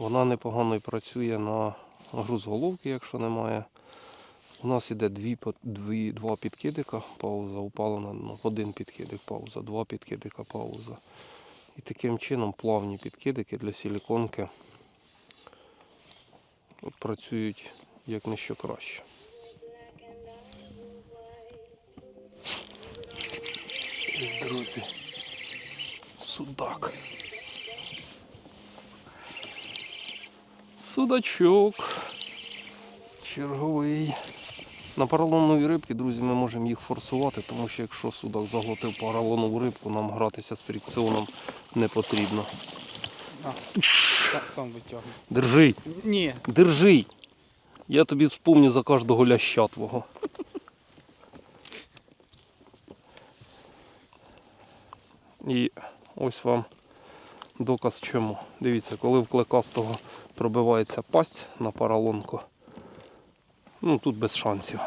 Вона непогано і працює на груз головки, якщо немає. У нас іде дві, дві, два підкидика, пауза упала на ну, один підкидик, пауза, два підкидика, пауза. І таким чином плавні підкидики для силіконки працюють як не що краще. Друзі, судак. Судачок. Черговий. На поролонові рибки, друзі, ми можемо їх форсувати, тому що якщо судак заглотив поролонову рибку, нам гратися з фрикціоном не потрібно. Сам, сам витягну. Держи, Ні, держи. Я тобі вспомню за кожного ляща твого. І ось вам доказ чому. Дивіться, коли в клекастого пробивається пасть на поролонку, ну тут без шансів.